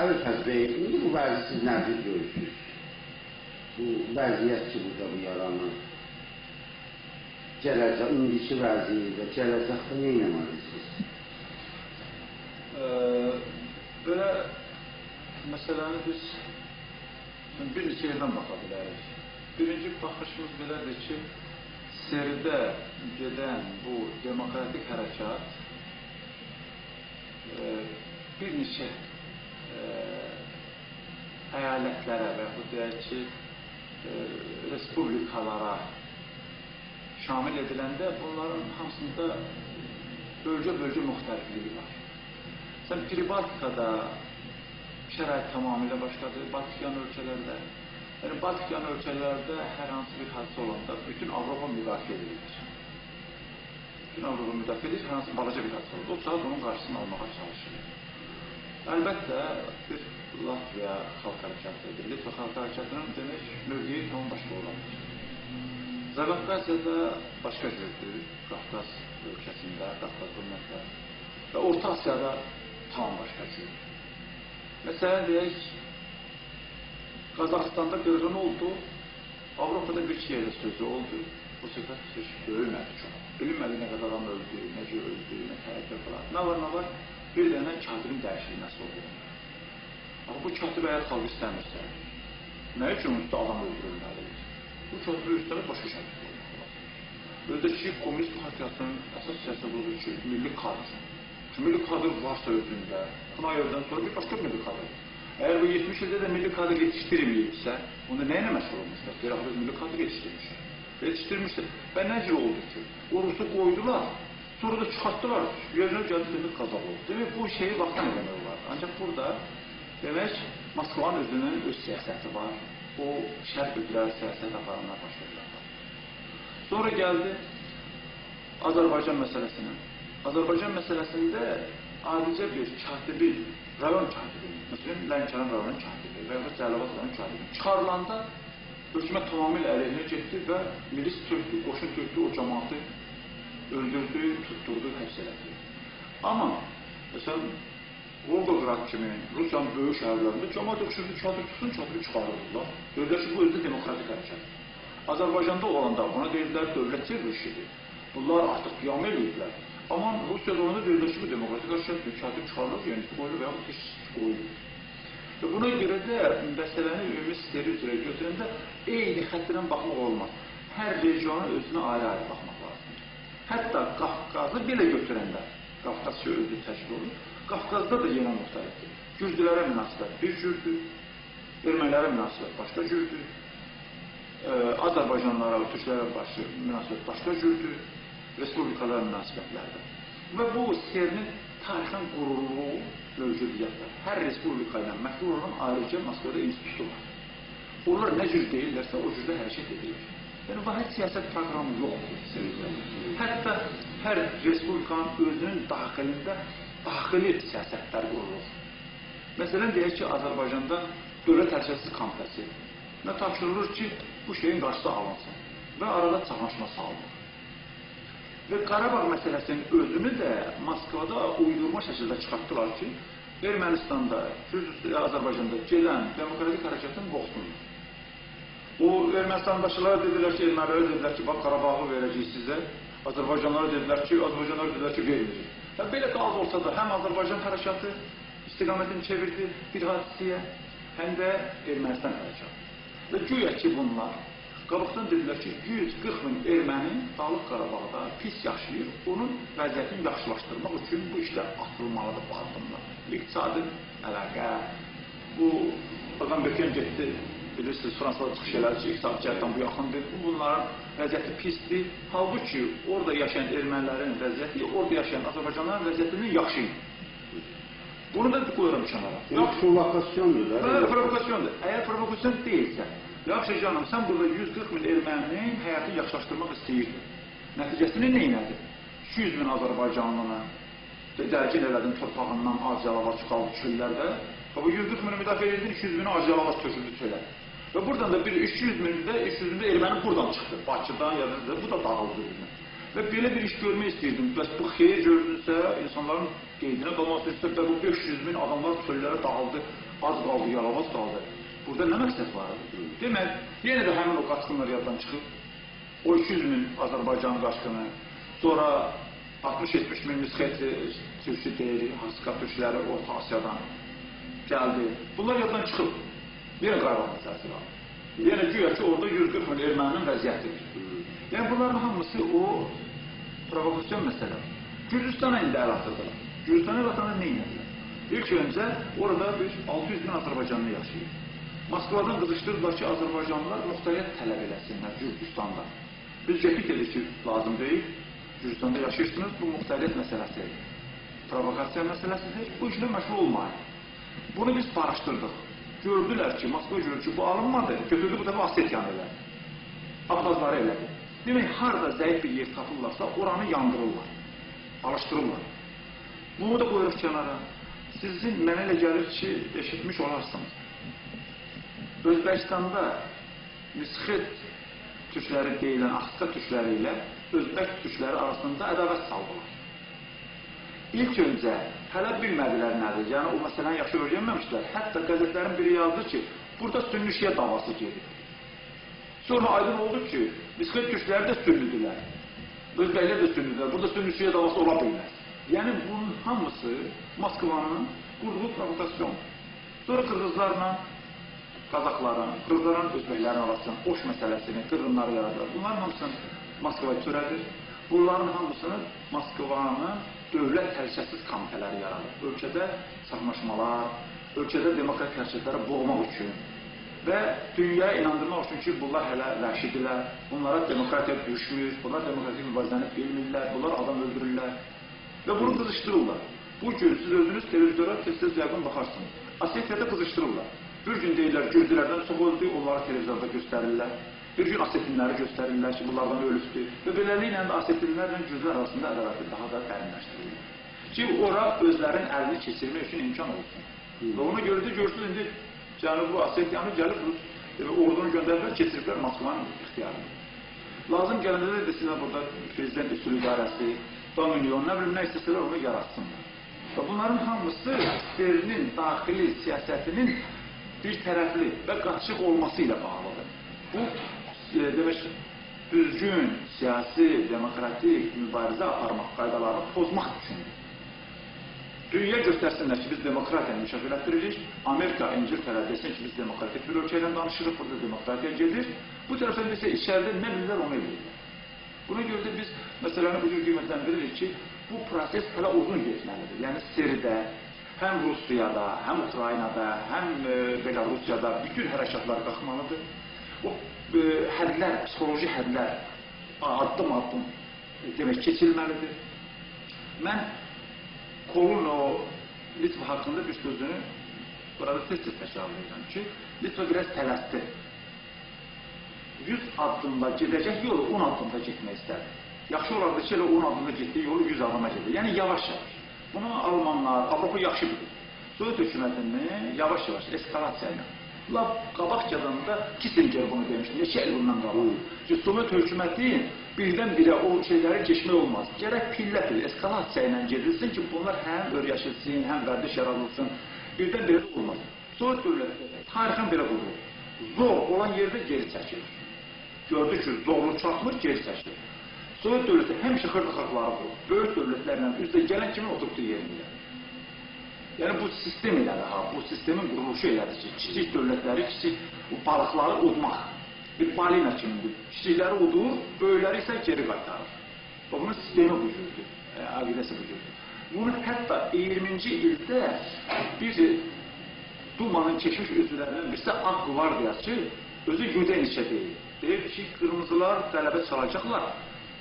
Evet Hacı Bey, indi bu vəziyyət siz nədir görürsünüz? Bu vəziyyət ki, burada bu yaranır. Gələcək, indiki vəziyyətdə gələcəkdə nə eləməlisiniz? Ee, belə məsələni biz bir neçə yerdən baxa. Birinci baxışımız belədir ki, seridə gedən bu demokratik hərəkat e, bir neçə əyalətlərə və yaxud deyək ki, e, respublikalara şamil ediləndə bunların hamısında bölgə-bölgə müxtəlifliyi var. Sən Pribaltikada şərait tamamilə başqadır, Baltikan ölkələrdə. Yəni Baltikan ölkələrdə hər hansı bir hadisə olanda bütün Avropa müdafiə edilir. Bütün Avropa müdafiə edir, hər hansı balaca bir hadisə olanda o saat onun qarşısını almağa çalışır. Əlbəttə bir Latviya xalq hərəkatı edir. Litva xalq hərəkatının demək mövqeyi tam başqa olandır. Zaqafqaziyada başqa cürdür, Qafqaz ölkəsində, Qafqaz ümumiyyətlə və Orta Asiyada tam başqa cürdür. Məsələn, deyək, Qazaxstanda qırğın oldu, Avropada bir yerdə sözü oldu. Bu söhbət heç böyümədi çox. Bilinmədi nə qədər adam öldü, necə öldü, nə tərəfə falan. Nə var, nə var? Bir dənə katirin dəyişilməsi oldu. Amma bu katib əgər xalq istəmirsə, nə üçün üstə adam öldürülməlidir? Bu katibi üstələ başqa katib olmaq lazım. Özdə ki, Komünist Partiyasının əsas siyasəti budur ki, milli kadr. Milli kadr varsa özündə, Pınayevdən sonra bir başqa milli kadr. Eğer bu 70 ilde de milli kadr yetiştirmeyipse, onda neyle meşgul olmuşlar? Bir hafta milli kadr yetiştirmişler. Yetiştirmişler. Ben necə oldu ki? O Rus'u koydular, sonra da çıkarttılar. Yerine geldi demek kazak oldu. Demek bu şeyi vaktan eləmək olar. Ancak burada demek Moskvanın özünün öz siyaseti var. O şərq üzrə siyaset aparanlar başlayırlar. Sonra geldi Azerbaycan meselesine. Azerbaycan meselesinde adicə bir katibi, rayon katibi, məsələn, Lənkəran rayonunun katibi və ya Cəlilabad rayonunun katibi çıxarılanda hökumət tamamilə əleyhinə getdi və milis tökdü, qoşun tökdü, o cəmaatı öldürdü, tutturdu, həbs elədi. Amma, məsələn, Volgograd kimi Rusiyanın böyük şəhərlərində cəmaat öksürdü, çadır tutsun, çadırı çıxarırdılar. Dedilər ki, bu özü demokratik hərəkət. Azərbaycanda olanda buna deyirlər dövlət rüşidir. Bunlar artıq qiyam edirdilər. Amma Rusiyada onu deyirlər ki, bu demokratik hərəkətdir, katib çıxarılır, yəni qoyulur və yaxud heç qoyulur. Və buna görə də məsələni ümumi steri üzrə götürəndə eyni xəttirən baxmaq olmaz. Hər regiona özünə ayrı-ayrı baxmaq. Hətta Qafqazı belə götürəndə, Qafqaz özü təşkil olur, Qafqazda da yenə müxtəlifdir. Gürcülərə münasibət bir cürdür, ermənilərə münasibət başqa cürdür, Azərbaycanlara, türklərə başı münasibət başqa cürdür, respublikalar münasibətlərdə. Və bu serinin tarixən qurulduğu mövcudiyyətlər. Hər respublika ilə məhdud olan ayrıca Moskvada institutu var. Onlar nə cür deyirlərsə, o cürdə hərəkət edir. Yəni, vahid siyasət proqramı yoxdur. Hətta hər respublikanın özünün daxilində daxili siyasətlər qurulur. Məsələn, deyək ki, Azərbaycanda Dövlət Təhlükəsizlik Komitəsi nə tapşırılır ki, bu şeyin qarşısı alınsın və arada çaxnaşma salınır. Və Qarabağ məsələsinin özünü də Moskvada uydurma şəkildə çıxartdılar ki, Ermənistanda, Azərbaycanda gedən demokratik hərəkətin boxsundur. O Ermənistandaşılara dedilər ki, ermənilərə dedilər ki, bax Qarabağı verəcəyik sizə. Azərbaycanlara dedilər ki, Azərbaycanlara dedilər ki, verməyəcək. Və belə qaldı ortada həm Azərbaycan hərəkatı istiqamətini çevirdi bir hadisəyə, həm də Ermənistan hərəkatı. Və güya ki, bunlar qabaqdan dedilər ki, 140 min erməni Dağlıq Qarabağda pis yaşayır, onun vəziyyətini yaxşılaşdırmaq üçün bu işlər atılmalıdır bu addımlar. İqtisadi əlaqə, bu Adam Bökən getdi, bilirsiniz, Fransada çıxış elədi ki, iqtisadi cəhətdən bu yaxındır, bunların vəziyyəti pisdir. Halbuki orada yaşayan ermənilərin vəziyyəti, orada yaşayan Azərbaycanların vəziyyətindən yaxşı idi. Bunu da qoyuram kənara. Bu provokasyondur da. Bəli, provokasyondur. Əgər provokasyon deyilsə, yaxşı canım, sən burada 140 min erməninin həyatını yaxşılaşdırmaq istəyirdin. Nəticəsini neynədi? 200 min Azərbaycanlını dərgin elədin torpağından acıyalavaz çıxaldı çöllərdə. Bu 140 mini müdafiə edirdin, 200 mini acıyalavaz töküldü çölə. Və buradan da bir 200 mində, 300 mində erməni buradan çıxdı. Bakıdan, yazıda, bu da dağıldı. Və belə bir iş görmək istəyirdim. Bəs bu xeyir görünürsə, insanların qeydinə qalmaq istəyirsə, və bu 500 min adamlar çöllərə dağıldı. az qaldı, yalavaz qaldı. Burada nə məqsəd var? Demək, yenə də həmin o qaçqınlar yaddan çıxıb. O 200 min Azərbaycan qaçqını, sonra 60-70 min misxet türkü deyil, Haska türkləri Orta Asiyadan gəldi. Bunlar yaddan çıxıb. Yenə Qarabağ. Yəni güya ki, orada 140 min erməninin vəziyyətidir. Yəni bunların hamısı o provokasyon məsələ. Gürcüstana indi əl atırdılar. Gürcüstana əl atanda nə edilər? İlk öncə orada bir 600 min Azərbaycanlı yaşayır. Moskvadan qızışdırdılar ki, Azərbaycanlılar müxtəliyyət tələb eləsinlər Gürcüstanda. Biz getdik dedik ki, lazım deyil. Gürcüstanda yaşayırsınız, bu müxtəliyyət məsələsidir. Provokasiya məsələsidir, bu işlə məşğul olmayın. Bunu biz barışdırdıq. Gördülər ki, Moskva görür ki, bu alınmadı, götürdü bu dəfə Osetiyanı elədi. Abxazları elədi. Demək, harada zəif bir yer tapırlarsa, oranı yandırırlar, alışdırırlar. Bunu da qoyuruq kənara. Sizin mənə elə gəlir ki, eşitmiş olarsınız. Özbəkistanda Misxet türkləri deyilən Axsa türkləri ilə Özbək türkləri arasında ədavət saldılar. İlk öncə hələ bilmədilər nədir, yəni o məsələni yaxşı öyrənməmişdilər. Hətta qəzetlərin biri yazdı ki, burada sünni-şiyə davası gedir. Sonra aydın oldu ki, Misxet türkləri də sünnüdülər. Özbəklər də sünnüdülər. Burada sünni-şiyə davası ola bilməz. Yəni bunun hamısı Moskvanın qurduğu provokasyon. Sonra qırğızlarla Qazaxların, Qırğızların özbəklərin arasında Oş məsələsini, qırğınları yaradır. Bunların hamısını Moskva törədir. Bunların hamısını Moskvanın dövlət təhlükəsiz komitələri yaradır. Ölkədə saxmaşmalar, ölkədə demokratik hərəkətləri boğmaq üçün və dünyaya inandırmaq üçün ki, bunlar hələ vəhşidirlər, bunlara demokratiya düşmür, bunlar demokratik mübarizəni bilmirlər, bunlar adam öldürürlər və bunu qızışdırırlar. Bu gün siz özünüz televizora tez-tez yəqin baxarsınız. Asetiyada qızışdırırlar. Bir gün deyirlər, Gürcülərdən çox öldü, onları televizorda göstərirlər. Bir gün asetinləri göstərirlər ki, bunlardan ölübdür. Və beləliklə asetinlərlə Gürcülər arasında ədavəti daha da dərinləşdirilir. Ki, ora özlərin əlini keçirmək üçün imkan olsun. Və ona görə də görsün, indi Cənubi Asetiyanı gəlib Rus e, ordunu göndəriblər, keçiriblər Moskvanın ixtiyarını. Lazım gələndə də desinlər burada prezident üsul idarəsi, dominion, nə bilim, nə istəsələr onu yaratsınlar. Və bunların hamısı verinin daxili siyasətinin bir tərəfli və qaçıq olması ilə bağlıdır. Bu, demək, düzgün, siyasi, demokratik mübarizə aparmaq qaydalarını pozmaq üçündür. Dünya göstərsinlər ki, biz demokratiyanı inkişaf elətdiririk. Amerika, İngiltərə desin ki, biz demokratik bir ölkə ilə danışırıq, burada demokratiya gedir. Bu tərəfdən isə içəridə nə bilirlər, onu edirlər. Buna görə də biz məsələni bu cür qiymətləndiririk ki, bu proses hələ uzun getməlidir. Yəni Seridə, həm Rusiyada, həm Ukraynada, həm e, Belarusiyada bütün hərəkatlar qalxmalıdır bu e, hadler, psikoloji hadler addım addım demek geçilmelidir. Ben kolun o Litva hakkında bir sözünü burada test etmek zorundayım. Çünkü Litva biraz telaşlı. 100 adımda gidecek yolu 10 adımda gitmek isterdi. Yaxşı olardı ki, 10 adımda gittiği yolu 100 adıma gedir. Yani yavaş yavaş. Bunu Almanlar, Avrupa yaxşı bilir. Söz hükümetini yavaş yavaş eskalasiya ile Lap qabaqcadan da Kissinger bunu demişdi, neçə il bundan qabaq. Sovet hökuməti birdən-birə o şeyləri keçmək olmaz. Gərək pillə-pillə eskalasiya ilə gedilsin ki, bunlar həm öyrəşilsin, həm vərdiş yaradılsın. Birdən-birə də olmaz. Sovet dövləti tarixən belə qurulur. Zor olan yerdə geri çəkilir. Gördü ki, zorluq çatmır, geri çəkilir. Sovet dövləti həmişə xırda xalqları qurur. Böyük dövlətlərlə üzdə gələn kimi oturdu yerində. Yəni bu sistem elədir ha, bu sistemin quruluşu elədir ki, kiçik dövlətləri, kiçik balıqları udmaq. Bir balina kimidir. Kiçikləri udur, böyükləri isə geri qaytarır. Bunun sistemi bu cürdür, e, aqidəsi bu cürdür. Bunu hətta 20-ci ildə bir Dumanın keçmiş üzvlərindən birisi Ağ Qvardiyası özü Yudeniçə deyil. Deyir ki, qırmızılar tələbə çalacaqlar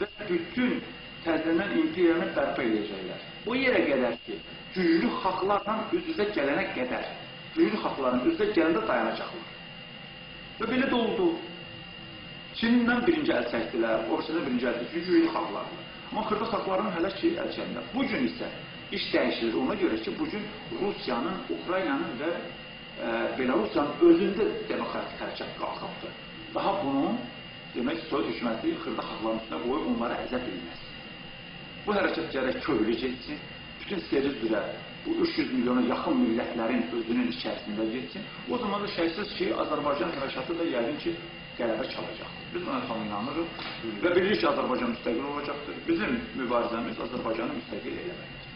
və bütün təzələnən imperiyanı bərpa edəcəklər. O yerə qədər ki, güclü xalqlarla üz-üzə gələnə qədər, güclü xalqların üz-üzə gələndə dayanacaqlar. Və belə də oldu. Çindən birinci əl çəkdilər, Orsiyadan birinci əl çəkdilər, güclü xalqlarla. Amma xırda xalqların hələ ki, əl çəkdilər. Bu gün isə iş dəyişilir. Ona görə ki, bu gün Rusiyanın, Ukraynanın və e, Belarusiyanın özündə demokratik hərəkət qalxıbdır. Daha bunu demək Sovet hökuməti xırda xalqların üstünə qoyub onları əzə bilməz. Bu hərəkət gərək köhlü getsin, bütün seri üzrə bu 300 milyona yaxın millətlərin özünün içərisində getsin, o zaman da şəksiz ki, Azərbaycan hərəkatı da yəqin ki, qələbə çalacaqdır. Biz buna tam inanırıq və bilirik ki, Azərbaycan müstəqil olacaqdır. Bizim mübarizəmiz Azərbaycanı müstəqil eləməkdir.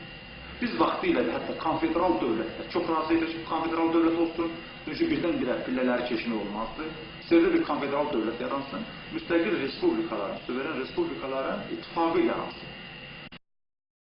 Biz vaxtı ilə də hətta konfederal dövlətlər, çox razı idik ki, konfederal dövlət olsun, çünki birdən-birə pillələri keçini olmazdı. İstədi bir konfederal dövlət yaransın, müstəqil respublikaların, suveren respublikaların ittifaqı yaransın.